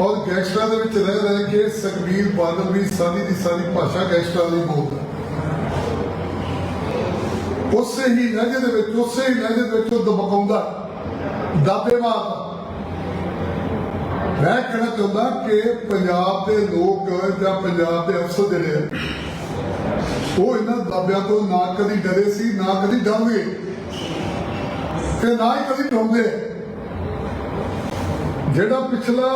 ਔਰ ਗੈਂਗਸਟਰਾਂ ਦੇ ਵਿੱਚ ਰਹਿ ਰਹਿ ਕੇ ਸੁਖਬੀਰ ਬਾਦਲ ਵੀ ਸਾਰੀ ਦੀ ਸਾਰੀ ਭਾਸ਼ਾ ਗੈਂਗਸਟਰਾਂ ਦੀ ਬੋਲਦਾ ਉਸੇ ਹੀ ਲਹਿਜੇ ਦੇ ਵਿੱਚ, ਉਸੇ ਹੀ ਲਹਿਜੇ ਦੇ ਵਿੱਚ ਦਬਕਾਉਂਦਾ ਦਾਬੇ ਮੈਂ ਕਹਿਣਾ ਚਾਹੁੰਦਾ ਕਿ ਪੰਜਾਬ ਦੇ ਲੋਕ ਜਾਂ ਪੰਜਾਬ ਦੇ ਅਫਸਰ ਜਿਹੜੇ ਆ, ਉਹ ਇਹਨਾਂ ਦਾਬਿਆਂ ਤੋਂ ਨਾ ਕਦੀ ਡਰੇ ਸੀ, ਨਾ ਕਦੀ ਡਰਦੇ। ਤੇ ਨਾ ਹੀ ਕਦੀ ਡਰਦੇ। ਜਿਹੜਾ ਪਿਛਲਾ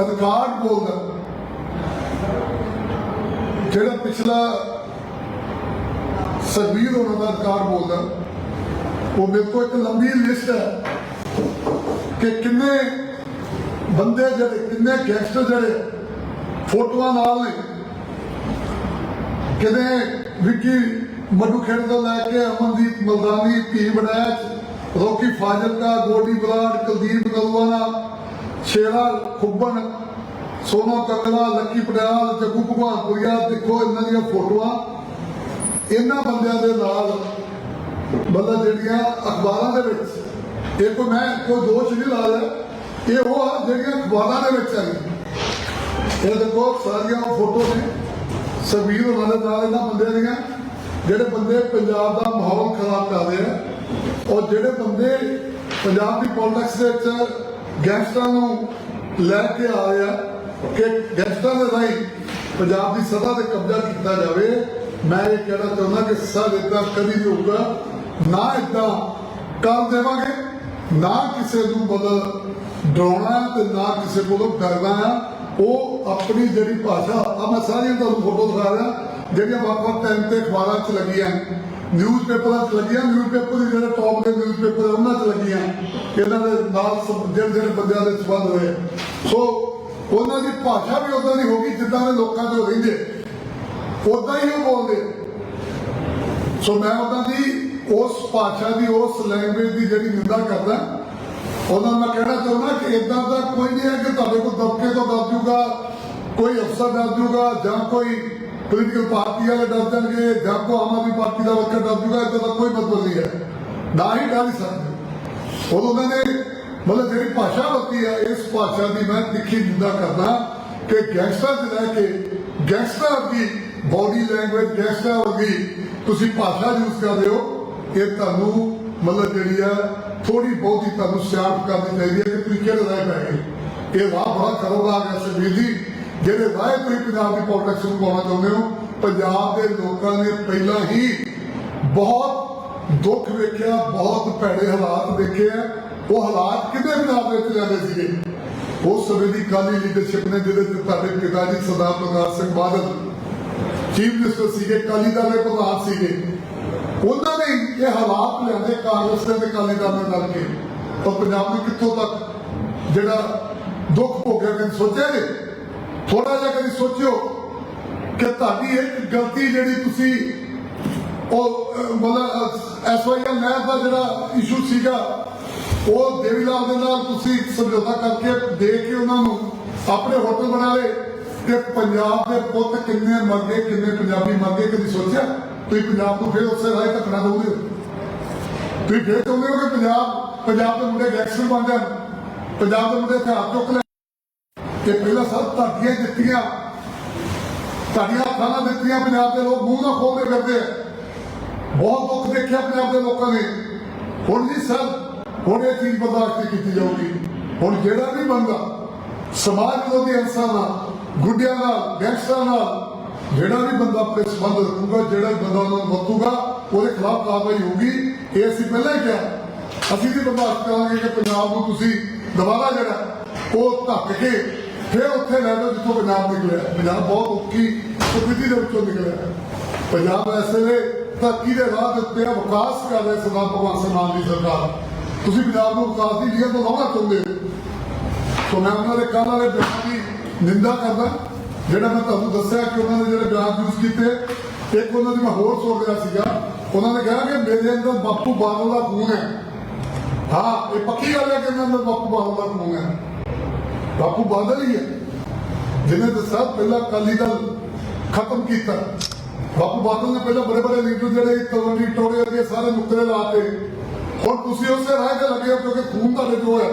ਅਧਿਕਾਰ ਬੋਲਦਾ। ਜਿਹੜਾ ਪਿਛਲਾ ਸਰਬੀਰ ਉਹਨਾਂ ਦਾ ਅਧਿਕਾਰ ਬੋਲਦਾ, ਉਹ ਮੇਰੇ ਕੋਲ ਇੱਕ ਲੰਬੀ ਲਿਸਟ ਹੈ ਕਿ ਕਿੰਨੇ ਬੰਦੇ ਜਿਹੜੇ, ਕਿੰਨੇ ਗੈਂਗਸਟਰ ਜਿਹੜੇ ਫੋਟੋਆਂ ਨਾਲ ਨੇ ਕਿਨੇ ਵਿੱਕੀ ਮੱਡੂ ਖੇਡ ਤੋਂ ਲੈ ਕੇ ਅਮਨਦੀਪ ਮਲਦਾਨੀ, ਧੀ ਬੜੈਚ, ਰੋਕੀ ਫਾਜ਼ਿਲਕਾ ਗੋਡੀ ਬਰਾੜ ਕੁਲਦੀਪ ਨਲਵਾਨਾ ਸ਼ੇਰਾ ਖੁੱਬਨ ਸੋਨੋ ਕੰਗਲਾ ਲੱਕੀ ਪਟਿਆਲ, ਜੱਗੂ ਭਗਵਾਨਪੁਰੀਆ ਦੇਖੋ ਇਹਨਾਂ ਦੀਆਂ ਫੋਟੋਆਂ। ਇਹਨਾਂ ਬੰਦਿਆਂ ਦੇ ਨਾਲ ਮਤਲਬ ਜਿਹੜੀਆਂ ਅਖਬਾਰਾਂ ਦੇ ਵਿੱਚ ਇਹ ਕੋਈ ਮੈਂ ਕੋਈ ਦੋਸ਼ ਨਹੀਂ ਲਾ ਰਿਹਾ, ਇਹ ਉਹ ਆ ਜਿਹੜੀਆਂ ਅਖਬਾਰਾਂ ਦੇ ਵਿੱਚ ਆਈ ਇਹ ਦੇਖੋ, ਸਾਰੀਆਂ ਫੋਟੋ ਨੇ ਸਬੀਰ ਉਹਨਾਂ ਦੇ ਨਾਲ ਇਹਨਾਂ ਬੰਦਿਆਂ ਦੀਆਂ, ਜਿਹੜੇ ਬੰਦੇ ਪੰਜਾਬ ਦਾ ਮਾਹੌਲ ਖਰਾਬ ਕਰ ਰਹੇ ਆ, ਔਰ ਜਿਹੜੇ ਬੰਦੇ ਪੰਜਾਬ ਦੀ ਪੋਲਿਟਿਕਸ ਦੇ ਵਿੱਚ ਗੈਂਗਸਟਰਾਂ ਨੂੰ ਲੈ ਕੇ ਆ ਕਿ ਗੈਂਗਸਟਰਾਂ ਦੇ ਰਾਹੀਂ ਪੰਜਾਬ ਦੀ ਸੱਤਾ ਤੇ ਕਬਜ਼ਾ ਕੀਤਾ ਜਾਵੇ। ਮੈਂ ਇਹ ਕਹਿਣਾ ਚਾਹੁੰਦਾ ਕਿ ਸਭ ਇਦਾਂ ਕਦੀ ਨਹੀਂ ਹੋਊਗਾ। ਨਾ ਇਦਾਂ ਕਰ ਦੇਵਾਂਗੇ, ਨਾ ਕਿਸੇ ਨੂੰ ਮਤਲਬ ਡਰਾਉਣਾ ਤੇ ਨਾ ਕਿਸੇ ਕੋਲੋਂ ਡਰਨਾ ਉਹ ਆਪਣੀ ਜਿਹੜੀ ਭਾਸ਼ਾ ਆ ਮੈਂ ਸਾਰੀਆਂ ਤੁਹਾਨੂੰ ਫੋਟੋ ਦਿਖਾ ਰਿਹਾ, ਜਿਹੜੀਆਂ ਵੱਖ-ਵੱਖ ਟਾਈਮ ਤੇ ਅਖਬਾਰਾਂ 'ਚ ਲੱਗੀਆਂ। ਨਿਊਜ਼ 'ਚ ਲੱਗੀਆਂ ਨਿਊਜ਼ ਦੇ ਜਿਹੜੇ ਟੌਪ ਦੇ ਨਿਊਜ਼ ਉਹਨਾਂ 'ਚ ਲੱਗੀਆਂ। ਇਹਨਾਂ ਦੇ ਨਾਲ ਜਿਹੜੇ ਜਿਹੜੇ ਬੰਦਿਆਂ ਦੇ ਸੰਬੰਧ ਹੋਏ। ਸੋ ਉਹਨਾਂ ਦੀ ਭਾਸ਼ਾ ਵੀ ਉਦਾਂ ਦੀ ਹੋਗੀ ਜਿੱਦਾਂ ਦੇ ਲੋਕਾਂ ਦੇ ਰਹਿੰਦੇ। ਉਦਾਂ ਹੀ ਉਹ ਬੋਲਦੇ। ਸੋ ਮੈਂ ਉਹਨਾਂ ਦੀ ਉਸ ਭਾਸ਼ਾ ਦੀ, ਉਸ ਲੈਂਗੁਏਜ ਦੀ ਜਿਹੜੀ ਨਿੰਦਾ ਕਰਦਾ ਉਹਨਾਂ ਨੂੰ ਮੈਂ ਕਹਿਣਾ ਚਾਹੁੰਦਾ ਕਿ ਇਦਾਂ ਦਾ ਕੋਈ ਨਹੀਂ ਹੈ ਕਿ ਤੁਹਾਡੇ ਕੋਲ ਦਬਕੇ ਤੋਂ ਡਰ ਜੂਗਾ, ਕੋਈ ਅਫਸਰ ਡਰ ਜੂਗਾ ਜਾਂ ਕੋਈ ਪੋਲੀਟੀਕਲ ਪਾਰਟੀ ਵਾਲੇ ਡਰ ਜਾਣਗੇ ਜਾਂ ਕੋਈ ਆਮ ਆਦਮੀ ਪਾਰਟੀ ਦਾ ਵਰਕਰ ਡਰ ਜੂਗਾ ਇਦਾਂ ਦਾ ਕੋਈ ਮਤਲਬ ਨਹੀਂ ਹੈ। ਨਾ ਹੀ ਡਰ ਸਕਦੇ। ਉਹ ਉਹਨਾਂ ਨੇ ਮਤਲਬ ਜਿਹੜੀ ਭਾਸ਼ਾ ਵਰਤੀ ਹੈ, ਇਸ ਭਾਸ਼ਾ ਦੀ ਮੈਂ ਤਿੱਖੀ ਨਿੰਦਾ ਕਰਦਾ ਕਿ ਗੈਂਗਸਟਰ ਦੇ ਲੈ ਕੇ ਗੈਂਗਸਟਰ ਦੀ ਬਾਡੀ ਲੈਂਗੁਏਜ, ਗੈਂਗਸਟਰ ਵਰਗੀ ਤੁਸੀਂ ਭਾਸ਼ਾ ਯੂਜ਼ ਕਰਦੇ ਹੋ, ਇਹ ਤੁਹਾਨੂੰ ਮਤਲਬ ਜਿਹੜੀ ਆ ਥੋੜੀ ਬਹੁਤੀ ਤੁਹਾਨੂੰ ਸਿਆਣਪ ਕਰਨੀ ਚਾਹੀਦੀ ਹੈ ਕਿ ਤੁਸੀਂ ਕਿਹੜੇ ਰਾਹ ਪੈ ਗਏ। ਇਹ ਰਾਹ ਬੜਾ ਖਤਰਨਾਕ ਹੈ ਸੁਖਬੀਰ ਜੀ। ਜਿਹੜੇ ਰਾਏ ਤੁਸੀਂ ਪੰਜਾਬ ਦੀ ਪੋਲਿਟਿਕਸ ਨੂੰ ਪਾਉਣਾ ਚਾਹੁੰਦੇ ਹੋ, ਪੰਜਾਬ ਦੇ ਲੋਕਾਂ ਨੇ ਪਹਿਲਾਂ ਹੀ ਬਹੁਤ ਦੁੱਖ ਵੇਖਿਆ, ਬਹੁਤ ਭੈੜੇ ਹਾਲਾਤ ਦੇਖੇ ਆ। ਉਹ ਹਾਲਾਤ ਕਿਤੇ ਪੰਜਾਬ ਦੇ ਵਿੱਚ ਜਾਂਦੇ ਸੀਗੇ? ਉਸ ਸਮੇਂ ਦੀ ਕਾਲੀ ਲੀਡਰਸ਼ਿਪ ਨੇ, ਜਿਹਦੇ ਤੇ ਤੁਹਾਡੇ ਪਿਤਾ ਜੀ ਸਰਦਾਰ ਪ੍ਰਕਾਸ਼ ਸਿੰਘ ਬਾਦਲ ਚੀਫ ਮਿਨਿਸਟਰ ਸੀਗੇ, ਕਾਲੀ ਦਲ ਦੇ ਪ੍ਰਧਾਨ ਸੀਗੇ। ਉਹਨਾਂ ਨੇ ਇਹ ਹਾਲਾਤ ਲਿਆਂਦੇ ਕਾਂਗਰਸ ਦੇ ਤੇ ਕਾਲੀ ਦਲ ਨਾਲ ਰਲ ਕੇ। ਤਾਂ ਪੰਜਾਬ ਨੇ ਕਿੱਥੋਂ ਤੱਕ ਜਿਹੜਾ ਦੁੱਖ ਭੋਗਿਆ ਕਦੇ ਸੋਚਿਆ ਨੇ ਥੋੜਾ ਜਿਹਾ ਕਦੀ ਸੋਚਿਓ ਕਿ ਤੁਹਾਡੀ ਇੱਕ ਗਲਤੀ ਜਿਹੜੀ ਤੁਸੀਂ ਉਹ ਮਤਲਬ ਐਸਵਾਈਐਲ ਨਹਿਰ ਦਾ ਜਿਹੜਾ ਇਸ਼ੂ ਸੀਗਾ, ਉਹ ਦੇਵੀ ਲਾਲ ਦੇ ਨਾਲ ਤੁਸੀਂ ਸਮਝੌਤਾ ਕਰਕੇ ਦੇ ਕੇ ਉਹਨਾਂ ਨੂੰ ਆਪਣੇ ਹੋਟਲ ਬਣਾ ਲਏ ਤੇ ਪੰਜਾਬ ਦੇ ਪੁੱਤ ਕਿੰਨੇ ਮਰ ਗਏ ਕਿੰਨੇ ਪੰਜਾਬੀ ਮਰ ਗਏ ਕਦੀ ਸੋਚਿਆ? ਤੁਸੀਂ ਪੰਜਾਬ ਨੂੰ ਫਿਰ ਉਸੇ ਰਾਹ ਧੱਕਣਾ ਦੋਗੇ ਤੁਸੀਂ ਫਿਰ ਚਾਹੁੰਦੇ ਹੋ ਕਿ ਪੰਜਾਬ ਪੰਜਾਬ ਦੇ ਮੁੰਡੇ ਗੈਂਗਸਟਰ ਬਣ ਜਾਣ, ਪੰਜਾਬ ਦੇ ਮੁੰਡੇ ਹਥਿਆਰ ਚੁੱਕ ਲੈ ਇਹ ਪਹਿਲਾਂ ਸਭ ਧਰਤੀਆਂ ਦਿੱਤੀਆਂ। ਤੁਹਾਡੀਆਂ ਹੱਥਾਂ ਦਿੱਤੀਆਂ, ਪੰਜਾਬ ਦੇ ਲੋਕ ਮੂੰਹ ਨਾਲ ਖੋਲਦੇ ਫਿਰਦੇ। ਬਹੁਤ ਦੁੱਖ ਦੇਖਿਆ ਪੰਜਾਬ ਦੇ ਲੋਕਾਂ ਨੇ। ਹੁਣ ਜੀ ਸਰ, ਹੁਣ ਇਹ ਚੀਜ਼ ਬਰਦਾਸ਼ਤ ਕੀਤੀ ਜਾਊਗੀ। ਹੁਣ ਜਿਹੜਾ ਵੀ ਬੰਦਾ ਸਮਾਜ ਵਿਰੋਧੀ ਹਿੰਸਾ ਨਾਲ, ਗੁੱਡਿਆਂ ਨਾਲ, ਗੈਂਗਸਟਰਾਂ ਨਾਲ ਜਿਹੜਾ ਵੀ ਬੰਦਾ ਆਪਣੇ ਸੰਬੰਧ ਰੱਖੂਗਾ, ਜਿਹੜਾ ਵੀ ਬੰਦਾ ਉਹਨਾਂ ਨੂੰ ਵਰਤੂਗਾ, ਉਹਦੇ ਖਿਲਾਫ ਕਾਰਵਾਈ ਹੋਊਗੀ। ਇਹ ਅਸੀਂ ਪਹਿਲਾਂ ਹੀ ਕਿਹਾ। ਅਸੀਂ ਵੀ ਬਰਦਾਸ਼ਤ ਕਰਾਂਗੇ ਕਿ ਪੰਜਾਬ ਨੂੰ ਤੁਸੀਂ ਦੁਬਾਰਾ ਜਿਹੜਾ ਉਹ ਧੱਕ ਕੇ ਫਿਰ ਉੱਥੇ ਲੈ ਜਾਓ ਜਿੱਥੋਂ ਪੰਜਾਬ ਨਿਕਲਿਆ। ਪੰਜਾਬ ਬਹੁਤ ਔਖੀ ਸਥਿਤੀ ਦੇ ਵਿੱਚੋਂ ਨਿਕਲਿਆ। ਪੰਜਾਬ ਇਸ ਵੇਲੇ ਤਰੱਕੀ ਦੇ ਰਾਹ ਦੇ ਉੱਤੇ ਵਿਕਾਸ ਕਰ ਰਿਹਾ ਸਰਦਾਰ ਭਗਵੰਤ ਸਿੰਘ ਮਾਨ ਦੀ ਸਰਕਾਰ। ਤੁਸੀਂ ਪੰਜਾਬ ਨੂੰ ਵਿਕਾਸ ਦੀ ਲੀਹਾਂ ਤੋਂ ਲਾਉਣਾ ਚਾਹੁੰਦੇ ਸੋ ਮੈਂ ਉਹਨਾਂ ਦੇ ਕੱਲ੍ਹ ਵਾਲੇ ਬਿਆਨ ਦੀ ਨਿੰਦਾ ਕਰਦਾ। ਜਿਹੜਾ ਮੈਂ ਤੁਹਾਨੂੰ ਦੱਸਿਆ ਕਿ ਉਹਨਾਂ ਨੇ ਜਿਹੜੇ ਬਿਆਨ ਯੂਜ਼ ਕੀਤੇ, ਇੱਕ ਉਹਨਾਂ ਦੀ ਮੈਂ ਹੋਰ ਸੁਣ ਰਿਹਾ ਸੀਗਾ। ਉਹਨਾਂ ਨੇ ਕਿਹਾ ਕਿ ਮੇਰੇ ਅੰਦਰ ਬਾਪੂ ਬਾਦਲ ਦਾ ਖੂਨ ਹੈ। ਹਾਂ, ਇਹ ਪੱਕੀ ਗੱਲ ਹੈ ਕਿ ਇਹਨਾਂ ਅੰਦਰ ਬਾਪੂ ਬਾਦਲ ਦਾ ਖੂਨ ਹੈ। ਬਾਪੂ ਬਾਦਲ ਹੀ ਹੈ, ਜਿਹਨੇ ਦੱਸਿਆ ਪਹਿਲਾਂ ਅਕਾਲੀ ਦਲ ਖਤਮ ਕੀਤਾ। ਬਾਪੂ ਬਾਦਲ ਨੇ ਪਹਿਲਾਂ ਬੜੇ ਬੜੇ ਲੀਡਰ ਜਿਹੜੇ ਤਲਵੰਡੀ ਟੋੜੇ ਵਰਗੇ ਸਾਰੇ ਨੁਕਰੇ ਲਾਤੇ ਹੁਣ ਤੁਸੀਂ ਉਸੇ ਰਾਹ ਤੇ ਲੱਗੇ ਹੋ ਕਿਉਂਕਿ ਖੂਨ ਤੁਹਾਡੇ ਜੋ ਹੈ।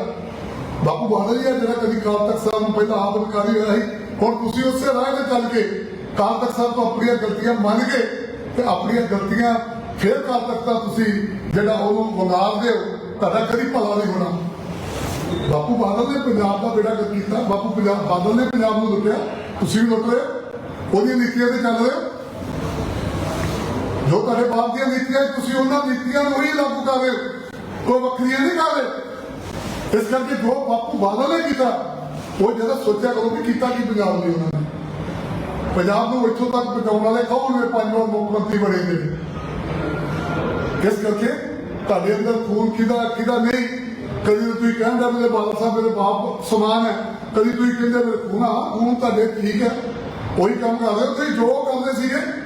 ਬਾਪੂ ਬਾਦਲ ਜੀ ਆ ਜਿਹੜਾ ਕਦੀ ਕਾਲ ਤਖਤ ਸਾਹਿਬ ਨੂੰ ਪਹਿਲਾਂ ਆਪ ਅਧਿਕਾਰੀ ਹੋਇਆ ਸੀ। ਹੁਣ ਤੁਸੀਂ ਉਸੇ ਰਾਹ ਤੇ ਚੱਲ ਕੇ ਕਾਲ ਤਖਤ ਸਾਹਿਬ ਤੋਂ ਆਪਣੀਆਂ ਗਲਤੀਆਂ ਮੰਨ ਕੇ ਤੇ ਆਪਣੀਆਂ ਗਲਤੀਆਂ ਫੇਰ ਕਾਲ ਤਖਤ ਦਾ ਤੁਸੀਂ ਜਿਹੜਾ ਉਹਨੂੰ ਵੰਗਾਰਦੇ ਹੋ, ਤੁਹਾਡਾ ਕਦੀ ਭਲਾ ਨਹੀਂ ਹੋਣਾ। ਬਾਪੂ ਬਾਦਲ ਨੇ ਪੰਜਾਬ ਦਾ ਬੇੜਾ ਕਰ ਕੀਤਾ। ਬਾਪੂ ਪੰਜਾਬ ਬਾਦਲ ਨੇ ਪੰਜਾਬ ਨੂੰ ਲੁੱਟਿਆ। ਤੁਸੀਂ ਵੀ ਲੁੱਟ ਰਹੇ ਉਹਦੀਆਂ ਨੀਤੀਆਂ ਤੇ ਚੱਲ ਰਹੇ ਜੋ ਤੁਹਾਡੇ ਬਾਪ ਦੀਆਂ ਨੀਤੀਆਂ ਤੁਸੀਂ ਉਹਨਾਂ ਨੀਤੀਆਂ ਨੂੰ ਹੀ ਲਾਗੂ ਕਰ ਰਹੇ ਕੋਈ ਵੱਖਰੀਆਂ ਨਹੀਂ ਕਰ ਰਹੇ। ਇਸ ਕਰਕੇ ਜੋ ਬਾਪੂ ਬਾਦਲ ਨੇ ਕੀਤਾ, ਉਹ ਜਦੋਂ ਸੋਚਿਆ ਕਰੋ ਕਿ ਕੀਤਾ ਕੀ ਪੰਜਾਬ ਨੇ ਉਹਨਾਂ ਨੇ। ਪੰਜਾਬ ਨੂੰ ਇੱਥੋਂ ਤੱਕ ਪਹੁੰਚਾਉਣ ਵਾਲੇ ਕੌਣ ਨੇ? ਪੰਜ ਵਾਰ ਮੁੱਖ ਮੰਤਰੀ ਬਣੇ ਨੇ। ਇਸ ਕਰਕੇ ਤੁਹਾਡੇ ਅੰਦਰ ਖੂਨ ਕਿਹਦਾ ਕਿਹਦਾ ਨਹੀਂ ਕਦੀ ਤਾਂ ਤੁਸੀਂ ਕਹਿੰਦੇ ਮੇਰੇ ਬਾਬਾ ਸਾਹਿਬ, ਮੇਰੇ ਬਾਪ ਸਮਾਨ ਹੈ। ਕਦੀ ਤੁਸੀਂ ਕਹਿੰਦੇ ਮੇਰੇ ਖੂਨ ਖੂਨ ਤੁਹਾਡੇ ਠੀਕ ਹੈ। ਉਹੀ ਕੰਮ ਕਰ ਰਹੇ ਤੁਸੀਂ ਜੋ ਕਰਦੇ ਸੀਗੇ।